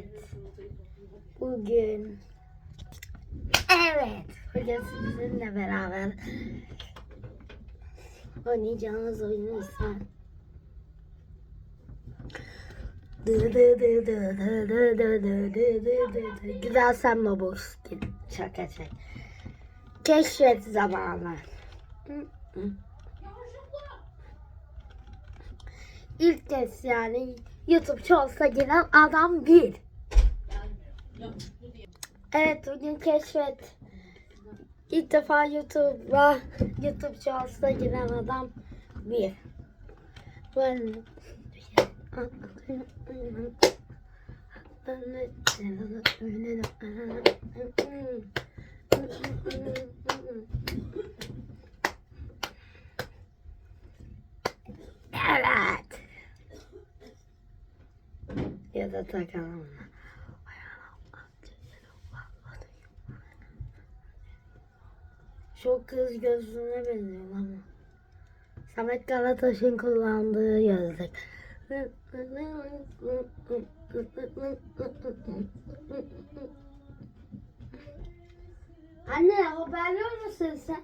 Evet. Bugün Evet. Bugün sizinle beraber oynayacağımız oyunu ise Güzel sen bu skin. Şaka şey. Keşfet zamanı. İlk kez yani YouTube'cu olsa gelen adam bir. Evet bugün keşfet. İlk defa YouTube'a YouTube'cu olsa giren adam bir. Ben Evet. Ya da takalım. Çok kız gözlüğüne benziyor ama. Samet Galataş'ın kullandığı gözlük. Anne haberli musun sen?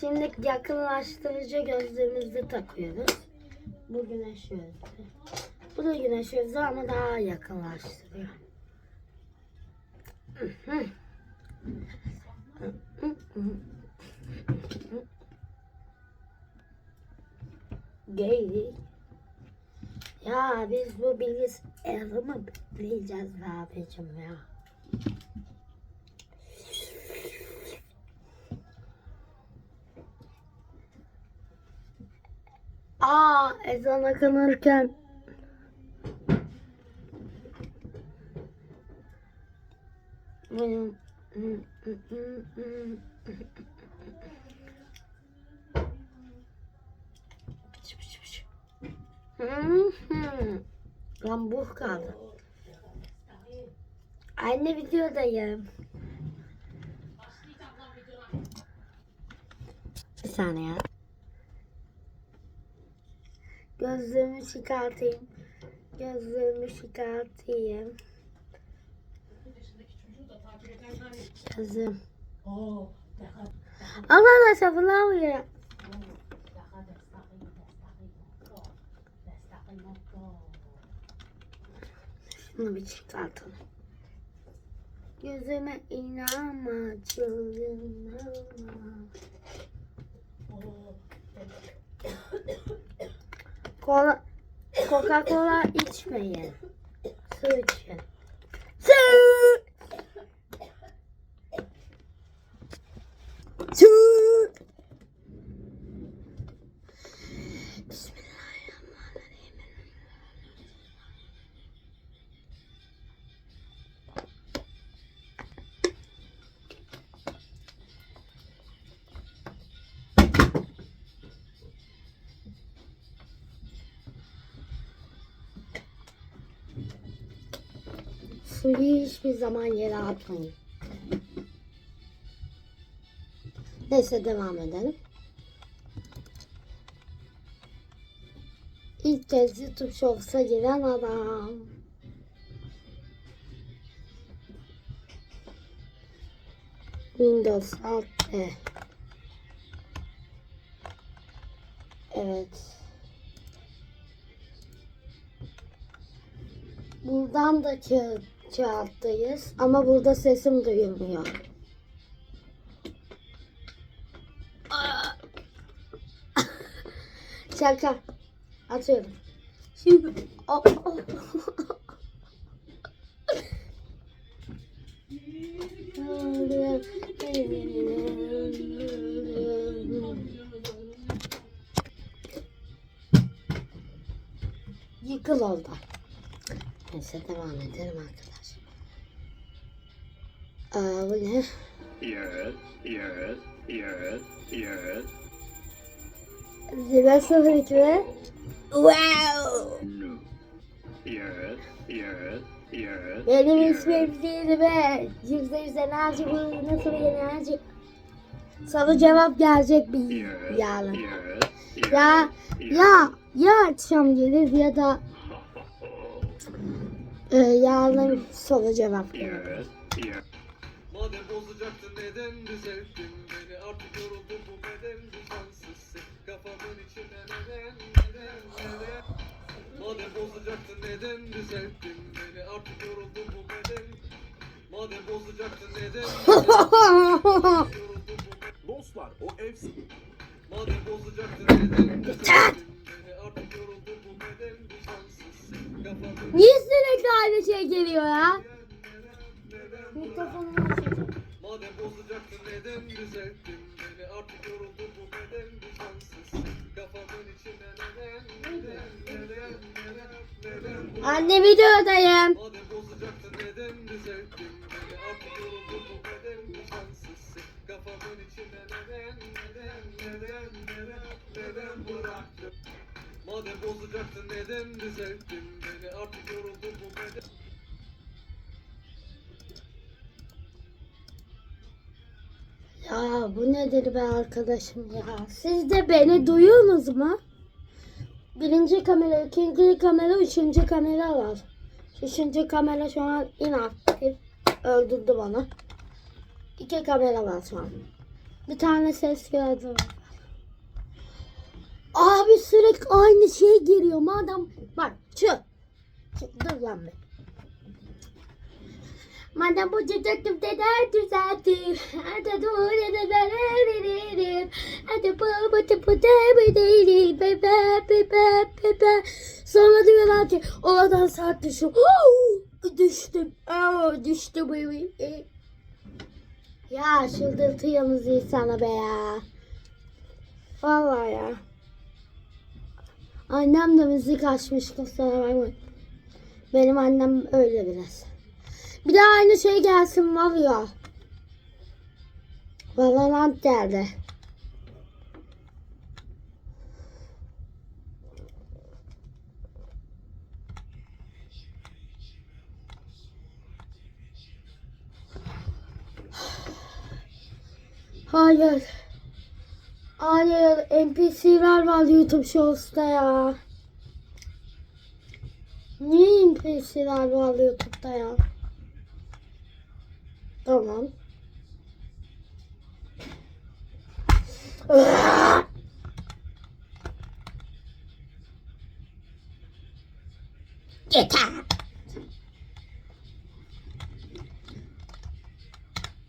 Şimdi yakınlaştırıcı gözlüğümüzü takıyoruz. Bu güneş gözlüğü. Bu da güneş gözlüğü ama daha yakınlaştırıyor. Geyik. Ya biz bu bilgisayarı mı bekleyeceğiz be abicim ya? Aa ezan okunurken benim Lan bu kaldı. Anne videodayım. Bir saniye. Gözlüğümü çıkartayım. Gözlüğümü çıkartayım lazım. Allah Allah sabırlamıyor. Şunu bir çıkartalım. Gözüme inanma, çılgınlığıma. Kola, Coca Cola içmeyin. Su için. Su! Suyu hiçbir zaman yere atmayın. Neyse devam edelim. İlk kez YouTube Shorts'a giren adam. Windows Alt E. Evet. Buradan da kağıt, kağıttayız ama burada sesim duyulmuyor. Şaka. Atıyorum. Şimdi. Oh, oh. Yıkıl oldu. Neyse devam edelim arkadaşlar. Aa, bu ne? Yes, yes, yes, yes. Zira 02 Wow! No. Yes, yes, yes. Benim yes. ismim değil be. Yüzde yüz enerji bu nasıl bir enerji? Sana cevap gelecek bir Yes, yarın. yes, yes, Ya yes. ya ya akşam gelir ya da Ee, yarın soru cevap. Yes. Bozacaktın neden düzelttin beni? Artık yoruldum bu beden düzensiz Kafamın içine neden neden neden? Madem bozacaktın neden düzelttin beni? Artık yoruldum bu beden. Madem bozacaktın neden Anne videodayım. Madem bozacaktın neden düzelttin beni Artık yoruldum bu beden Ya bu nedir be arkadaşım ya? Siz de beni duyuyorsunuz mu? Birinci kamera, ikinci kamera, üçüncü kamera var. Üçüncü kamera şu an inaktif. Öldürdü bana. İki kamera var şu an. Bir tane ses geldi. Abi sürekli aynı şey geliyor. Madem bak şu. dur lan be. Madem bu çocuktum deder düzelttim. Hadi dur edelim. Hadi bu bu değil. Bebe bebe bebe. Sonra diyorlar ki oradan saat düştüm. düştüm. Oh, düştüm. Ya çıldırtıyorsunuz insanı be ya. Vallahi ya. Annem de müzik açmış kusura bakmayın. Benim annem öyle biraz. Bir de aynı şey gelsin var ya. Valorant geldi. Hayır. Hayır. NPC'ler var YouTube Shorts'ta ya. Niye NPC'ler var YouTube'da ya? Tamam. Yeter.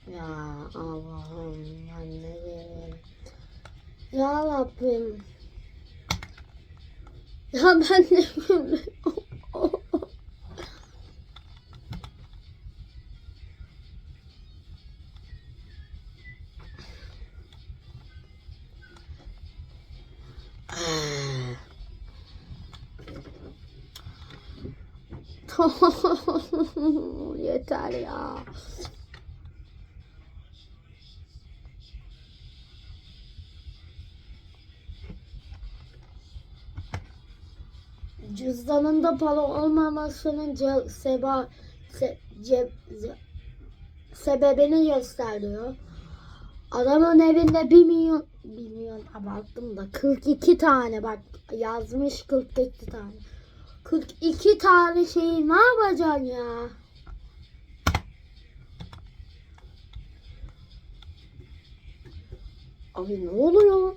Ya Allah'ım ya ne diyeyim. Ya Rabbim. Ya ben ne Yeter ya. Cüzdanında para olmamasının ce, seba, se, ce, sebebini gösteriyor. Adamın evinde 1 milyon, 1 milyon abarttım da 42 tane bak yazmış 42 tane. 42 tane şeyi ne yapacaksın ya? Abi ne oluyor?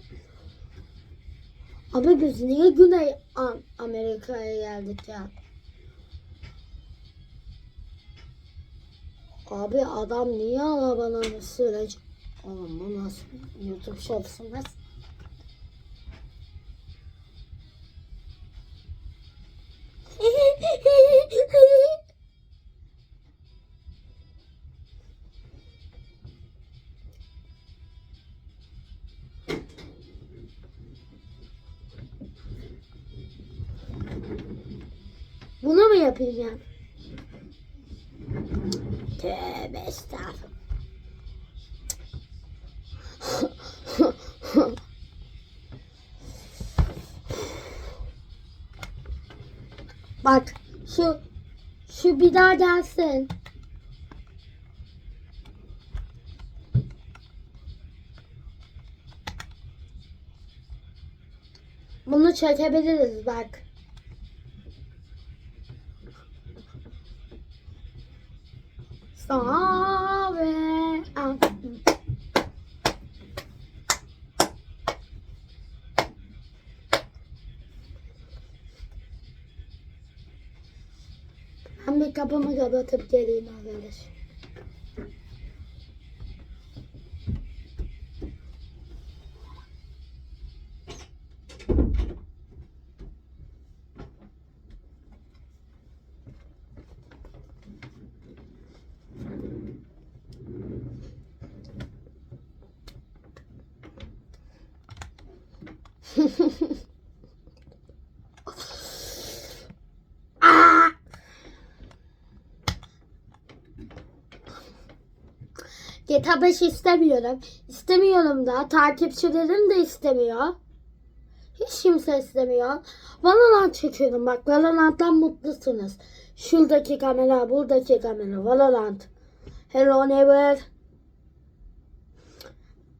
Abi biz niye Güney Am- Amerika'ya geldik ya? Abi adam niye arabanın süreci? Oğlum bu nasıl YouTube şapsı nasıl? Yapacağım? Tövbe estağfurullah. Bak şu şu bir daha gelsin. Bunu çekebiliriz bak. Kapımı kapatıp geleyim arkadaş. Aa! GTA 5 istemiyorum. İstemiyorum da. Takipçilerim de istemiyor. Hiç kimse istemiyor. Valorant çekiyorum bak. Valorant'tan mutlusunuz. Şuradaki kamera, buradaki kamera. Valorant. Hello neighbor.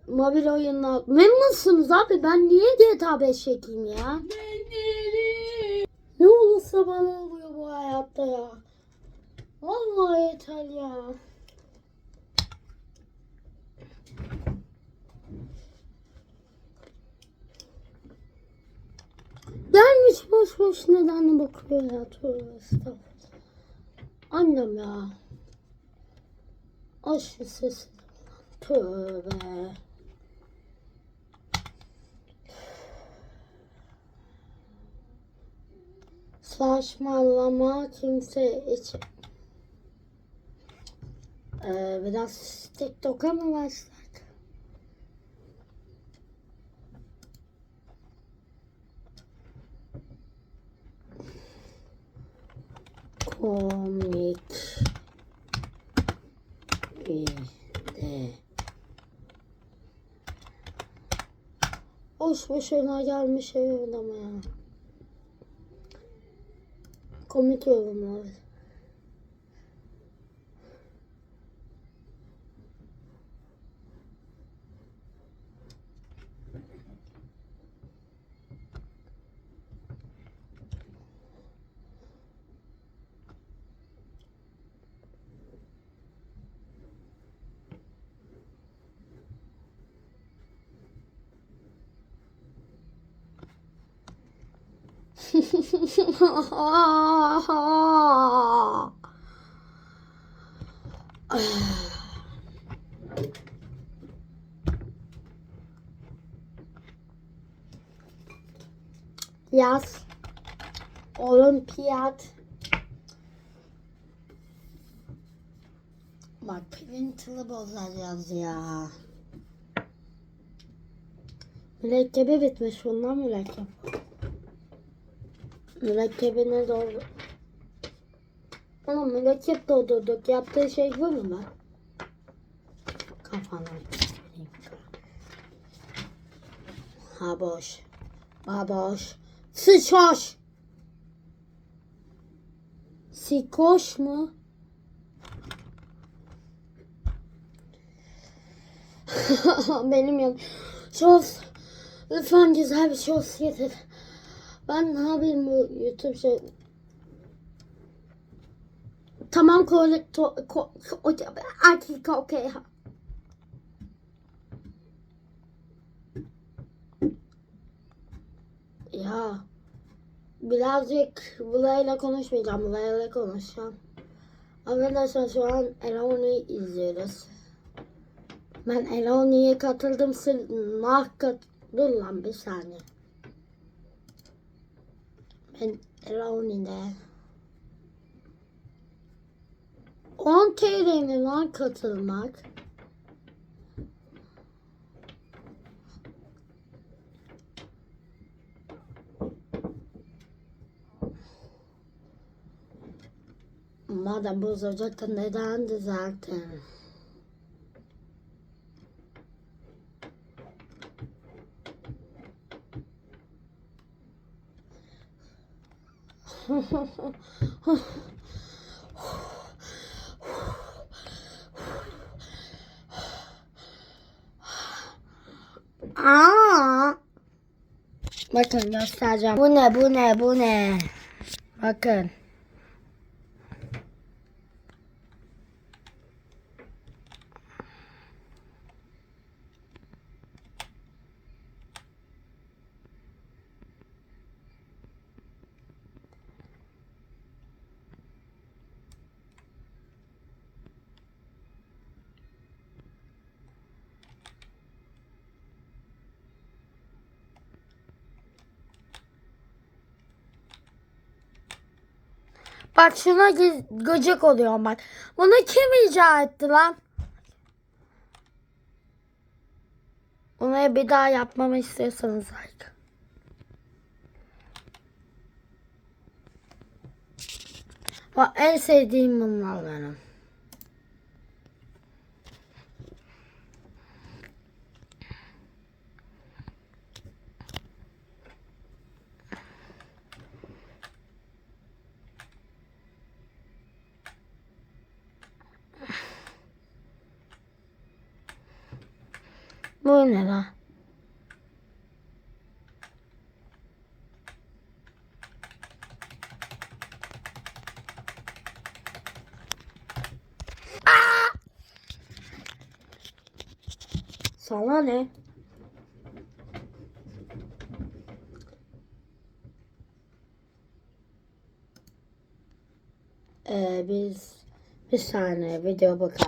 Mobil oyunlar. Memnunsunuz abi. Ben niye GTA 5 çekeyim ya? Ne olursa bana oluyor bu hayatta ya. Vallahi yeter ya. Gelmiş boş boş neden bakıyor ya tövbe estağfurullah. Annem ya. Şu sesi. Tövbe. Saçmalama kimse için. Ee, biraz TikTok'a mı başladık? Komik video. Boş boşuna gelmiş ama ya. Komik yorumlar. Yaz. Olimpiyat. Bak printer'ı bozacağız ya. Mürekkebi bitmiş ondan mürekkep. Mürekkebine doğru. Oğlum mürekkep doldurduk. Yaptığı şey bu mu lan? Kafana. Ha boş. Ha boş. Sıçoş. Sikoş mu? Benim yan. Şos. Lütfen güzel bir şos getir. Ben ne yapayım bu YouTube şey. Tamam kole to ko o artık okey. Ya birazcık Bulay'la konuşmayacağım. Bulay'la konuşacağım. Arkadaşlar şu an Eloni izliyoruz. Ben Eloni'ye katıldım. Sırnak kat... Dur lan bir saniye. Ben Eloni'de 10 TL mi lan katılmak? Madem bozacaktın neden düzelttin? Aa! Bakın göstereceğim. Bu ne bu ne bu ne? Bakın. Bak şuna gı- gıcık oluyorum bak. Bunu kim icat etti lan? Onu bir daha yapmamı istiyorsanız like. Bak en sevdiğim bunlar benim. Bu ne lan? Sana ne? Ee, biz bir saniye video bakalım.